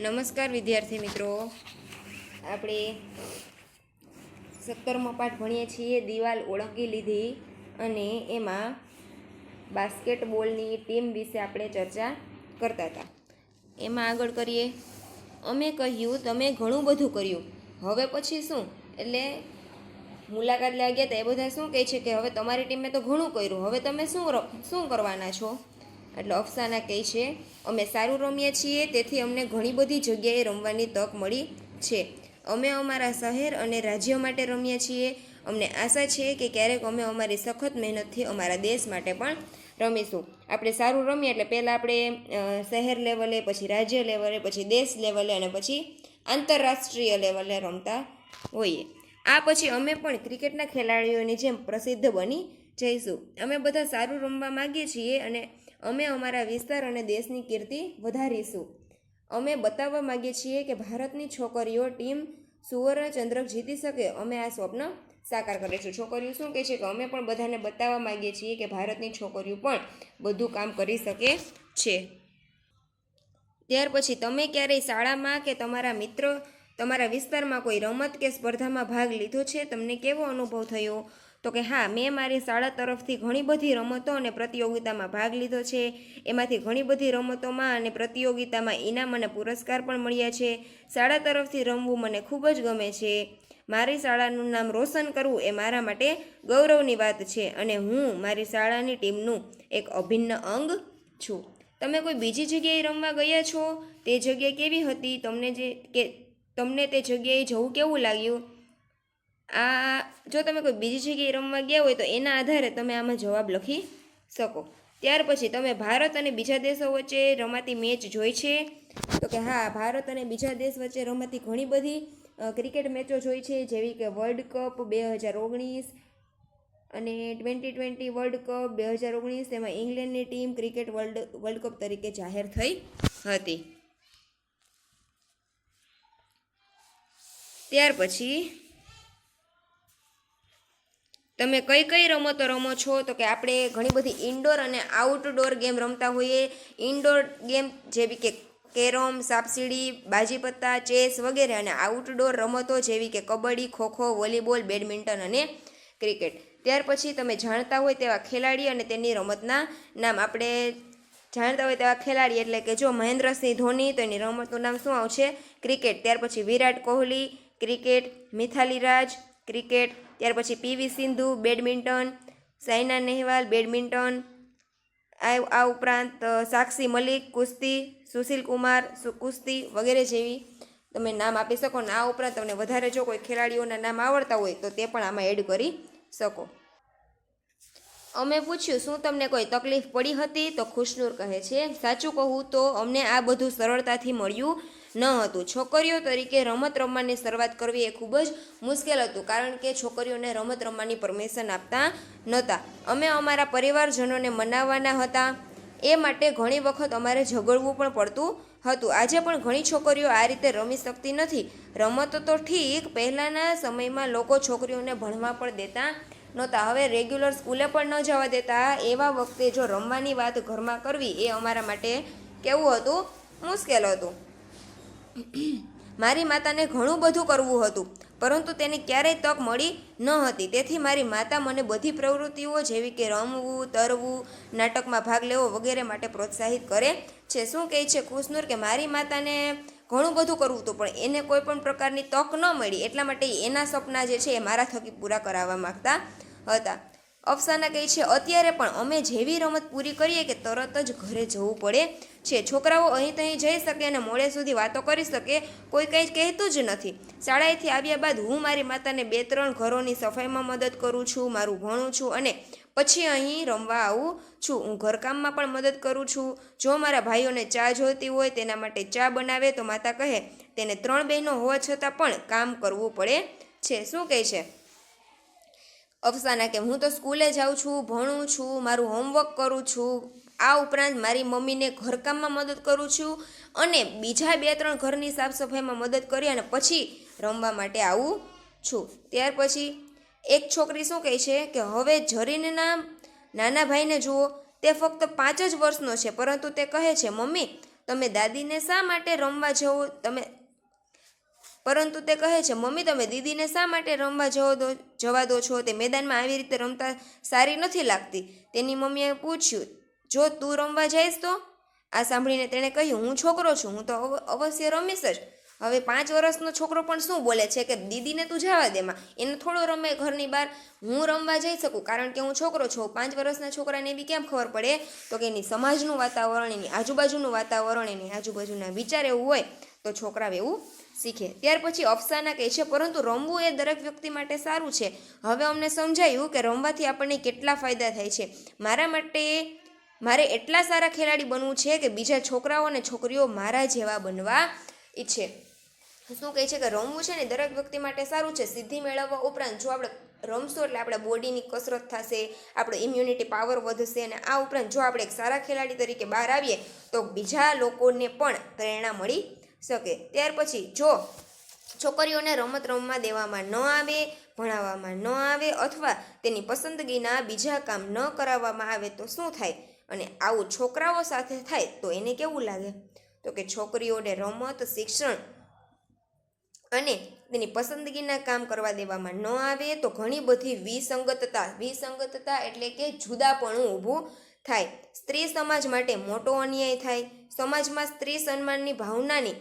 નમસ્કાર વિદ્યાર્થી મિત્રો. આપણે સત્તરમો પાઠ ભણીએ છીએ, દિવાલ ઓળંગી લીધી અને એમાં બાસ્કેટબોલની ટીમ વિશે આપણે ચર્ચા કરતા હતા. એમાં આગળ કરીએ. અમે કહ્યું, તમે ઘણું બધું કર્યું. હવે પછી શું? એટલે મુલાકાત લાગ્યા ગયા હતા એ બધા શું કહે છે કે, હવે તમારી ટીમે તો ઘણું કર્યું. હવે તમે શું શું કરવાના છો? એટલે અફસાના કહે છે, અમે સારું રમીએ છીએ, તેથી અમને ઘણી બધી જગ્યાએ રમવાની તક મળી છે. અમે અમારા શહેર અને રાજ્ય માટે રમીએ છીએ. અમને આશા છે કે ક્યારેક અમે અમારી સખત મહેનતથી અમારા દેશ માટે પણ રમીશું. આપણે સારું રમીએ એટલે પહેલાં આપણે શહેર લેવલે, પછી રાજ્ય લેવલે, પછી દેશ લેવલે અને પછી આંતરરાષ્ટ્રીય લેવલે રમતા હોઈએ. આ પછી અમે પણ ક્રિકેટના ખેલાડીઓની જેમ પ્રસિદ્ધ બની જઈશું. અમે બધા સારું રમવા માગીએ છીએ અને અમે અમારા વિસ્તાર અને દેશની કીર્તિ વધારીશું. અમે બતાવવા માગીએ છીએ કે ભારતની છોકરીઓ ટીમ સુવર્ણ ચંદ્રક જીતી શકે. અમે આ સ્વપ્ન સાકાર કરીશું. છોકરીઓ શું કહે છે કે અમે પણ બધાને બતાવવા માગીએ છીએ કે ભારતની છોકરીઓ પણ બધું કામ કરી શકે છે. ત્યાર પછી તમે ક્યારેય શાળામાં કે તમારા મિત્ર, તમારા વિસ્તારમાં કોઈ રમત કે સ્પર્ધામાં ભાગ લીધો છે? તમને કેવો અનુભવ થયો? તો કે હા, મેં મારી શાળા તરફથી ઘણી બધી રમતો અને પ્રતિયોગિતામાં ભાગ લીધો છે. એમાંથી ઘણી બધી રમતોમાં અને પ્રતિયોગિતામાં ઇનામ અને પુરસ્કાર પણ મળ્યા છે. શાળા તરફથી રમવું મને ખૂબ જ ગમે છે. મારી શાળાનું નામ રોશન કરવું એ મારા માટે ગૌરવની વાત છે અને હું મારી શાળાની ટીમનું એક અભિન્ન અંગ છું. તમે કોઈ બીજી જગ્યાએ રમવા ગયા છો? તે જગ્યા કેવી હતી? તમને જે કે, તમને તે જગ્યાએ જવું કેવું લાગ્યું? આ જો તમે કોઈ બીજી જગ્યાએ રમવા ગયા હોય તો એના આધારે તમે આમાં જવાબ લખી શકો. ત્યાર પછી તમે ભારત અને બીજા દેશો વચ્ચે રમાતી મેચ જોઈ છે. તો કે હા, ભારત અને બીજા દેશ વચ્ચે રમાતી ઘણી બધી ક્રિકેટ મેચો જોઈ છે, જેવી કે વર્લ્ડ કપ બે હજાર ઓગણીસ અને ટ્વેન્ટી ટ્વેન્ટી વર્લ્ડ કપ બે હજાર ઓગણીસ, તેમાં ઇંગ્લેન્ડની team cricket world world cup તરીકે જાહેર થઈ હતી. ત્યાર પછી તમે કઈ કઈ રમતો રમો છો? તો કે આપણે ઘણી બધી ઇન્ડોર અને આઉટડોર ગેમ રમતા હોઈએ. ઇન્ડોર ગેમ જેવી કે કેરમ, સાપસીડી, બાજીપત્તા, ચેસ વગેરે અને આઉટડોર રમતો જેવી કે કબડ્ડી, ખોખો, વોલીબોલ, બેડમિન્ટન અને ક્રિકેટ. ત્યાર પછી તમે જાણતા હોય તેવા ખેલાડી અને તેની રમતના નામ. આપણે જાણતા હોય તેવા ખેલાડી એટલે કે જો મહેન્દ્રસિંહ ધોની, તો એની રમતનું નામ શું આવશે? ક્રિકેટ. ત્યાર પછી વિરાટ કોહલી, ક્રિકેટ, મિથાલી રાજ, ક્રિકેટ ત્યાર પછી PV Sindhu, badminton, Saina Nehwal, badminton આ ઉપરાંત સાક્ષી મલિક, કુસ્તી, સુશીલ કુમાર કુસ્તી વગેરે જેવી તમે નામ આપી શકો ને આ ઉપરાંત તમને વધારે જો કોઈ ખેલાડીઓના નામ આવડતા હોય તો તે પણ આમાં એડ કરી શકો. અમે પૂછ્યું, શું તમને કોઈ તકલીફ પડી હતી? તો ખુશનૂર કહે છે, સાચું કહું તો અમને આ બધું સરળતાથી મળ્યું. ન હતું. છોકરીઓ તરીકે રમત રમવાની શરૂઆત કરવી એ ખૂબ જ મુશ્કેલ હતું, કારણ કે છોકરીઓને રમત રમવાની પરમિશન આપતા નહોતા. અમે અમારા પરિવારજનોને મનાવવાના હતા. એ માટે ઘણી વખત અમારે ઝઘડવું પણ પડતું હતું. આજે પણ ઘણી છોકરીઓ આ રીતે રમી શકતી નથી. રમતો તો ઠીક, પહેલાંના સમયમાં લોકો છોકરીઓને ભણવા પણ દેતા નહોતા. હવે રેગ્યુલર સ્કૂલે પણ ન જવા દેતા. એવા વખતે જો રમવાની વાત ઘરમાં કરવી એ અમારા માટે કેવું હતું? મુશ્કેલ હતું. મારી માતાને ઘણું બધું કરવું હતું, પરંતુ તેને ક્યારેય તક મળી ન હતી. તેથી મારી માતા મને બધી પ્રવૃત્તિઓ જેવી કે રમવું, તરવું, નાટકમાં ભાગ લેવો વગેરે માટે પ્રોત્સાહિત કરે છે. શું કહે છે ખુશનુર કે મારી માતાને ઘણું બધું કરવું હતું, પણ એને કોઈ પણ પ્રકારની તક ન મળી. એટલા માટે એના સપના જે છે એ મારા થકી પૂરા કરાવવા માગતા હતા. અફસાના કહે છે, અત્યારે પણ અમે જેવી રમત પૂરી કરીએ કે તરત જ ઘરે જવું પડે છે. છોકરાઓ અહીં તહીં જઈ શકે અને મોડે સુધી વાતો કરી શકે, કોઈ કંઈ કહેતું જ નથી. શાળાએથી આવ્યા બાદ હું મારી માતાને બે ત્રણ ઘરોની સફાઈમાં મદદ કરું છું, મારું ભણું છું અને પછી અહીં રમવા આવું છું. હું ઘરકામમાં પણ મદદ કરું છું. જો મારા ભાઈઓને ચા જોઈતી હોય તેના માટે ચા બનાવે તો માતા કહે, તેને ત્રણ બહેનો હોવા છતાં પણ કામ કરવું પડે છે. શું કહે છે? અફસાના કે, હું તો સ્કૂલે જાઉં છું, ભણું છું, મારું હોમવર્ક કરું છું. આ ઉપરાંત મારી મમ્મીને ઘરકામમાં મદદ કરું છું અને બીજા બે ત્રણ ઘરની સાફ સફાઈમાં મદદ કરી અને પછી રમવા માટે આવું છું. ત્યાર પછી એક છોકરી શું કહે છે કે, હવે જરીનના નાના ભાઈને જુઓ, તે ફક્ત પાંચ જ વર્ષનો છે, પરંતુ તે કહે છે, મમ્મી, તમે દાદીને શા માટે રમવા જવો? તમે પરંતુ તે કહે છે, મમ્મી, તમે દીદીને શા માટે રમવા જવો દો, જવા દો છો? તે મેદાનમાં આવી રીતે રમતા સારી નથી લાગતી. તેની મમ્મીએ પૂછ્યું જો તું રમવા જઈશ તો? આ સાંભળીને તેણે કહ્યું, હું છોકરો છું, હું તો અવ- અવશ્ય રમીશ જ. હવે પાંચ વર્ષનો છોકરો પણ શું બોલે છે કે દીદીને તું જવા દેમાં એને થોડો રમે ઘરની બહાર. હું રમવા જઈ શકું? કારણ કે હું છોકરો છું. પાંચ વર્ષના છોકરાને એવી કેમ ખબર પડે? તો કે એની સમાજનું વાતાવરણ, એની આજુબાજુનું વાતાવરણ, એની આજુબાજુના વિચાર એવું હોય તો છોકરાઓ એવું શીખે. ત્યાર પછી અફસાના કહે છે, પરંતુ રમવું એ દરેક વ્યક્તિ માટે સારું છે. હવે અમને સમજાયું કે રમવાથી આપણને કેટલા ફાયદા થાય છે. મારા માટે મારે એટલા સારા ખેલાડી બનવું છે કે બીજા છોકરાઓ અને છોકરીઓ મારા જેવા બનવા ઈચ્છે. શું કહે છે કે રમવું છે ને દરેક વ્યક્તિ માટે સારું છે. સિદ્ધિ મેળવવા ઉપરાંત જો આપણે રમશું એટલે આપણા બોડીની કસરત થશે, આપણો ઇમ્યુનિટી પાવર વધશે અને આ ઉપરાંત જો આપણે એક સારા ખેલાડી તરીકે બહાર આવીએ, તો બીજા લોકોને પણ પ્રેરણા મળી શકે. ત્યાર પછી જો છોકરીઓને રમત રમવા દેવામાં ન આવે, ભણાવવામાં ન આવે અથવા તેની પસંદગીના બીજા કામ ન કરાવવામાં આવે તો શું થાય? અને આવું છોકરાઓ સાથે થાય તો એને કેવું લાગે? તો કે છોકરીઓને રમત, શિક્ષણ અને તેની પસંદગીના કામ કરવા દેવામાં ન આવે તો ઘણી બધી વિસંગતતા વિસંગતતા એટલે કે જુદાપણું ઊભું થાય. સ્ત્રી સમાજ માટે મોટો અન્યાય થાય. સમાજમાં સ્ત્રી સન્માનની ભાવનાની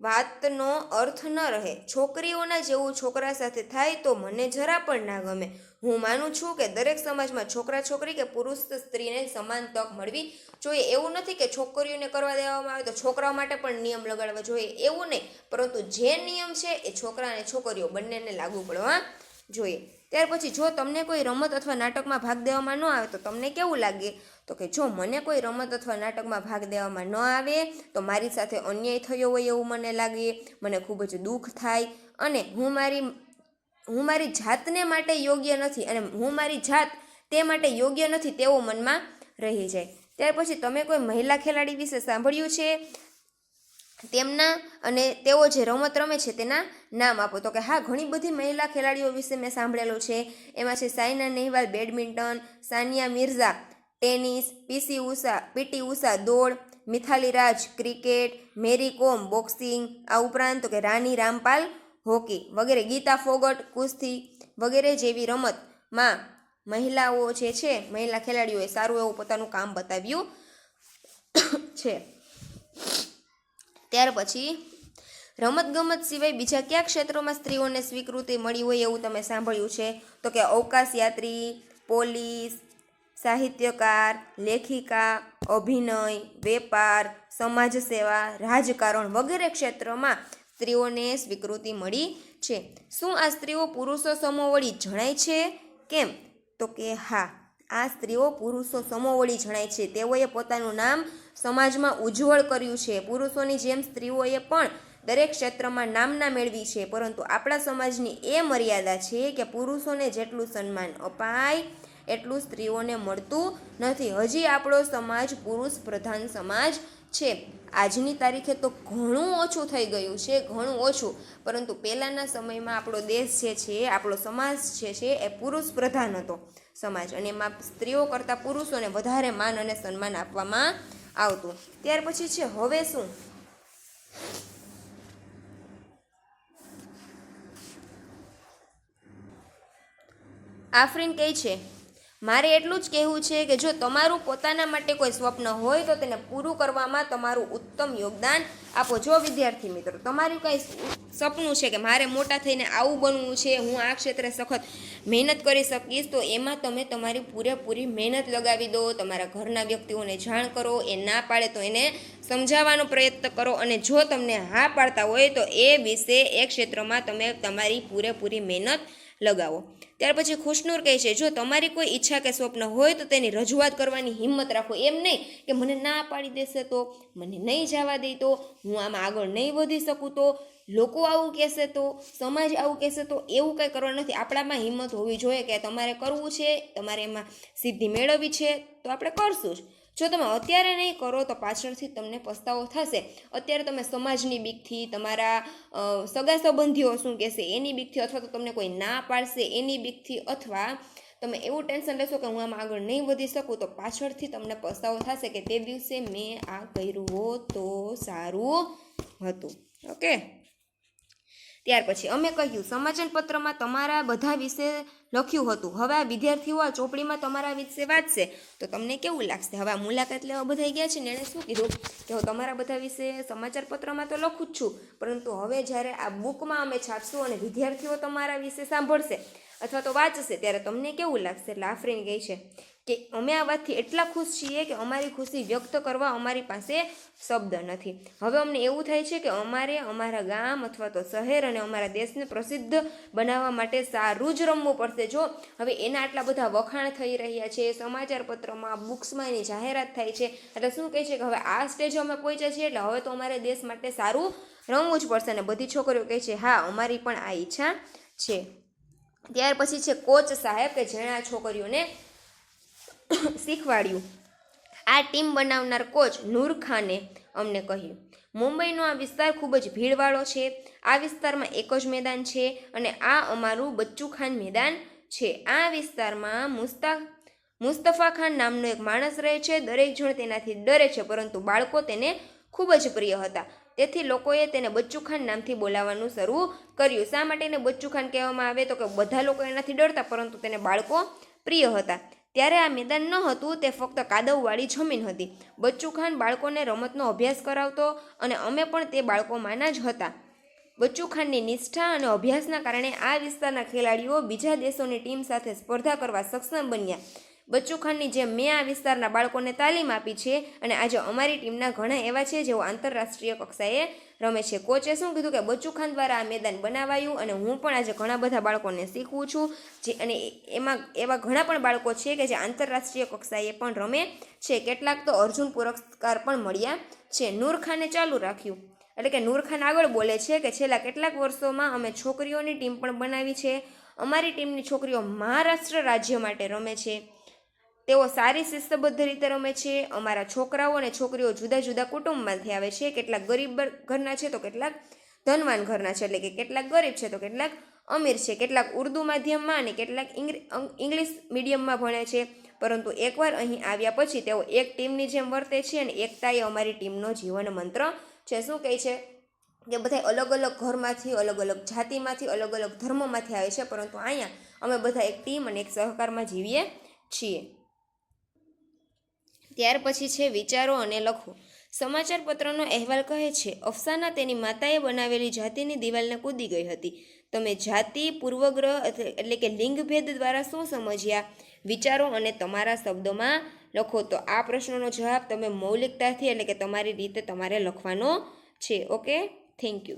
વાતનો અર્થ ન રહે. છોકરીઓના જેવું છોકરા સાથે થાય તો મને જરા પણ ના ગમે. હું માનું છું કે દરેક સમાજમાં છોકરા છોકરી કે પુરુષ સ્ત્રીને સમાન તક મળવી જોઈએ. એવું નથી કે છોકરીઓને કરવા દેવામાં આવે તો છોકરાઓ માટે પણ નિયમ લગાડવા જોઈએ. એવું નહીં. પરંતુ જે નિયમ છે એ છોકરા અને છોકરીઓ બંનેને લાગુ પડવા જોઈએ. ત્યાર પછી જો તમને કોઈ રમત અથવા નાટકમાં ભાગ દેવામાં ન આવે તો તમને કેવું લાગે? તો કે જો મને કોઈ રમત અથવા નાટકમાં ભાગ દેવામાં ન આવે, તો મારી સાથે અન્યાય થયો હોય એવું મને લાગે, મને ખૂબ જ દુઃખ થાય અને હું મારી હું મારી જાતને માટે યોગ્ય નથી અને હું મારી જાત તે માટે યોગ્ય નથી તેવો મનમાં રહી જાય. ત્યાર પછી તમે કોઈ મહિલા ખેલાડી વિશે સાંભળ્યું છે? તેમના અને તેઓ જે રમત રમે છે તેના નામ આપો. તો કે હા, ઘણી બધી મહિલા ખેલાડીઓ વિશે મેં સાંભળેલું છે. એમાં છે Saina Nehwal, badminton, Sania Mirza, tennis, PC Usha, PT Usha, દોડ, મિથાલી રાજ, ક્રિકેટ, મેરી કોમ, બોક્સિંગ, આ ઉપરાંત તો કે રાની રામપાલ, હોકી વગેરે, ગીતા ફોગટ, કુસ્તી વગેરે જેવી રમતમાં મહિલાઓ જે છે, મહિલા ખેલાડીઓએ સારું એવું પોતાનું કામ બતાવ્યું છે. ત્યાર પછી રમતગમત સિવાય બીજા કયા ક્ષેત્રોમાં સ્ત્રીઓને સ્વીકૃતિ મળી હોય એવું તમે સાંભળ્યું છે? તો કે અવકાશયાત્રી પોલીસ, સાહિત્યકાર, લેખિકા, અભિનય, વેપાર, સમાજ સેવા, રાજકારણ વગેરે ક્ષેત્રમાં સ્ત્રીઓને સ્વીકૃતિ મળી છે. શું આ સ્ત્રીઓ પુરુષો સમોવડી જણાય છે? કેમ? તો કે હા. આ સ્ત્રીઓ પુરુષો સમોવડી જણાય છે. તેઓએ પોતાનું નામ સમાજમાં ઉજ્જવળ કર્યું છે. પુરુષોની જેમ સ્ત્રીઓએ પણ દરેક ક્ષેત્રમાં નામના મેળવી છે. પરંતુ આપણા સમાજની એ મર્યાદા છે કે પુરુષોને જેટલું સન્માન અપાય એટલું સ્ત્રીઓને મળતું નથી. હજી આપણો સમાજ પુરુષ પ્રધાન સમાજ છે. આજની તારીખે તો ઘણું ઓછું થઈ ગયું છે, ઘણું ઓછું. પરંતુ પહેલાંના સમયમાં આપણો દેશ જે છે, આપણો સમાજ જે છે, એ પુરુષ પ્રધાન હતો. સમાજ. અને એમાં સ્ત્રીઓ કરતાં પુરુષોને વધારે માન અને સન્માન આપવામાં આવતું. ત્યાર પછી છે, હવે શું? આફરીન કહે છે મારે એટલું જ કહેવું છે કે જો તમારું પોતાના માટે કોઈ સ્વપ્ન હોય તો તેને પૂરું કરવામાં તમારું ઉત્તમ યોગદાન આપો. જો વિદ્યાર્થી મિત્રો, તમારું કંઈ સપનું છે કે મારે મોટા થઈને આવું બનવું છે, હું આ ક્ષેત્રે સખત મહેનત કરી શકીશ, તો એમાં તમે તમારી પૂરેપૂરી મહેનત લગાવી દો, તમારા ઘરના વ્યક્તિઓને જાણ કરો, એ ના પાડે તો એને સમજાવવાનો પ્રયત્ન કરો અને જો તમને હા પાડતા હોય તો એ વિશે એ ક્ષેત્રમાં તમે તમારી પૂરેપૂરી મહેનત લગાવો. ત્યાર પછી ખુશનૂર કહે છે, જો તમારી કોઈ ઈચ્છા કે સ્વપ્ન હોય તો તેની રજૂઆત કરવાની હિંમત રાખો. એમ નહીં કે, મને ના પાડી દેશે તો, મને નહીં જવા દે તો, હું આમાં આગળ નહીં વધી શકું તો, લોકો આવું કહેશે તો, સમાજ આવું કહેશે તો, એવું કંઈ કરવાનું નથી. આપણામાં હિંમત હોવી જોઈએ કે તમારે કરવું છે, તમારે એમાં સિદ્ધિ મેળવવી છે, તો આપણે કરશું જ. જો તમે અત્યારે નહીં કરો તો પાછળથી તમને પસ્તાવો થશે. અત્યારે તમે સમાજની બીકથી, તમારા સગા સંબંધીઓ શું કહેશે, એની બીકથી અથવા તો તમને કોઈ ના પાડશે, એની બીકથી અથવા તમે એવું ટેન્શન લેશો કે હું આમાં આગળ નહીં વધી શકું, તો પાછળથી તમને પસ્તાવો થશે કે તે દિવસે મેં આ કર્યું તો સારું હતું. ઓકે? ત્યાર પછી અમે કહ્યું સમાચાર પત્રમાં તમારા બધા વિશે લખ્યું હતું. હવે આ વિદ્યાર્થીઓ આ ચોપડીમાં તમારા વિશે વાંચશે. તો તમને કેવું લાગશે? હવે આ મુલાકાત લેવા બધા ગયા છે ને એણે શું કીધું? કે હું તમારા બધા વિશે સમાચાર પત્રમાં તો લખું જ છું, પરંતુ હવે જ્યારે આ બુકમાં અમે છાપશું અને વિદ્યાર્થીઓ તમારા વિશે સાંભળશે અથવા તો વાંચશે, ત્યારે તમને કેવું લાગશે? એટલે આફરીન ગઈ છે. કે અમે આ વાતથી એટલા ખુશ છીએ કે અમારી ખુશી વ્યક્ત કરવા અમારી પાસે શબ્દ નથી. હવે અમને એવું થાય છે કે અમારે અમારા ગામ અથવા તો શહેર અને અમારા દેશને પ્રસિદ્ધ બનાવવા માટે સારું જ રમવું પડશે. જો હવે એના આટલા બધા વખાણ થઈ રહ્યા છે સમાચાર પત્રમાં બુક્સમાં એની જાહેરાત થાય છે, એટલે શું કહે છે કે હવે આ સ્ટેજ અમે પહોંચ્યા છીએ એટલે હવે તો અમારે દેશ માટે સારું રમવું જ પડશે. અને બધી છોકરીઓ કહે છે, હા, અમારી પણ આ ઈચ્છા છે. ત્યાર પછી છે, કોચ સાહેબ કે જેણે આ છોકરીઓને શીખવાડ્યું. આ ટીમ બનાવનાર કોચ નૂર ખાને અમને કહ્યું, મુંબઈનો આ વિસ્તાર ખૂબ જ ભીડવાળો છે. આ વિસ્તારમાં એક જ મેદાન છે અને આ અમારું બચ્ચુ ખાન મેદાન છે. આ વિસ્તારમાં મુસ્તા, મુસ્તફા ખાન નામનો એક માણસ રહે છે. દરેક જણ તેનાથી ડરે છે, પરંતુ બાળકો તેને ખૂબ જ પ્રિય હતા. તેથી લોકોએ તેને બચ્ચુખાન નામથી બોલાવવાનું શરૂ કર્યું. શા માટે એને બચ્ચુખાન કહેવામાં આવે? તો કે બધા લોકો એનાથી ડરતા, પરંતુ તેને બાળકો પ્રિય હતા. ત્યારે આ મેદાન ન હતું, તે ફક્ત કાદવવાળી જમીન હતી. બચ્ચુ ખાન બાળકોને રમતનો અભ્યાસ કરાવતો અને અમે પણ તે બાળકોમાંના જ હતા. બચ્ચુ ખાનની નિષ્ઠા અને અભ્યાસના કારણે આ વિસ્તારના ખેલાડીઓ બીજા દેશોની ટીમ સાથે સ્પર્ધા કરવા સક્ષમ બન્યા. બચ્ચુ ખાનની જેમ મેં આ વિસ્તારના બાળકોને તાલીમ આપી છે અને આજે અમારી ટીમના ઘણા એવા છે જેઓ આંતરરાષ્ટ્રીય કક્ષાએ રમે છે. કોચે શું કીધું કે બચ્ચુ ખાન દ્વારા આ મેદાન બનાવાયું અને હું પણ આજે ઘણા બધા બાળકોને શીખવું છું. જે અને એમાં એવા ઘણા પણ બાળકો છે કે જે આંતરરાષ્ટ્રીય કક્ષાએ પણ રમે છે. કેટલાક તો અર્જુન પુરસ્કાર પણ મળ્યા છે. નૂર ખાને ચાલુ રાખ્યું. એટલે કે નૂરખાન આગળ બોલે છે કે છેલ્લા કેટલાક વર્ષોમાં અમે છોકરીઓની ટીમ પણ બનાવી છે. અમારી ટીમની છોકરીઓ મહારાષ્ટ્ર રાજ્ય માટે રમે છે. તેઓ સારી શિસ્તબદ્ધ રીતે રમે છે. અમારા છોકરાઓ અને છોકરીઓ જુદા જુદા કુટુંબમાંથી આવે છે. કેટલાક ગરીબ ઘરના છે તો કેટલાક ધનવાન ઘરના છે. એટલે કે કેટલાક ગરીબ છે તો કેટલાક અમીર છે. કેટલાક ઉર્દુ માધ્યમમાં અને કેટલાક ઇંગ્લિશ મીડિયમમાં ભણે છે. પરંતુ એકવાર અહીં આવ્યા પછી તેઓ એક ટીમની જેમ વર્તે છે અને એકતા એ અમારી ટીમનો જીવન મંત્ર છે. શું કહે છે? કે બધા અલગ અલગ ઘરમાંથી, અલગ અલગ જાતિમાંથી, અલગ અલગ ધર્મમાંથી આવે છે. પરંતુ અહીંયા અમે બધા એક ટીમ અને એક સહકારમાં જીવીએ છીએ. ત્યાર પછી છે વિચારો અને લખો. સમાચાર પત્રનો અહેવાલ કહે છે, અફસાના તેની માતાએ બનાવેલી જાતિની દિવાલને કૂદી ગઈ હતી. તમે જાતિ, પૂર્વગ્રહ એટલે કે લિંગભેદ દ્વારા શું સમજ્યા? વિચારો અને તમારા શબ્દોમાં લખો. તો આ પ્રશ્નનો જવાબ તમે મૌલિકતાથી, એટલે કે તમારી રીતે તમારે લખવાનો છે. ઓકે? Thank you.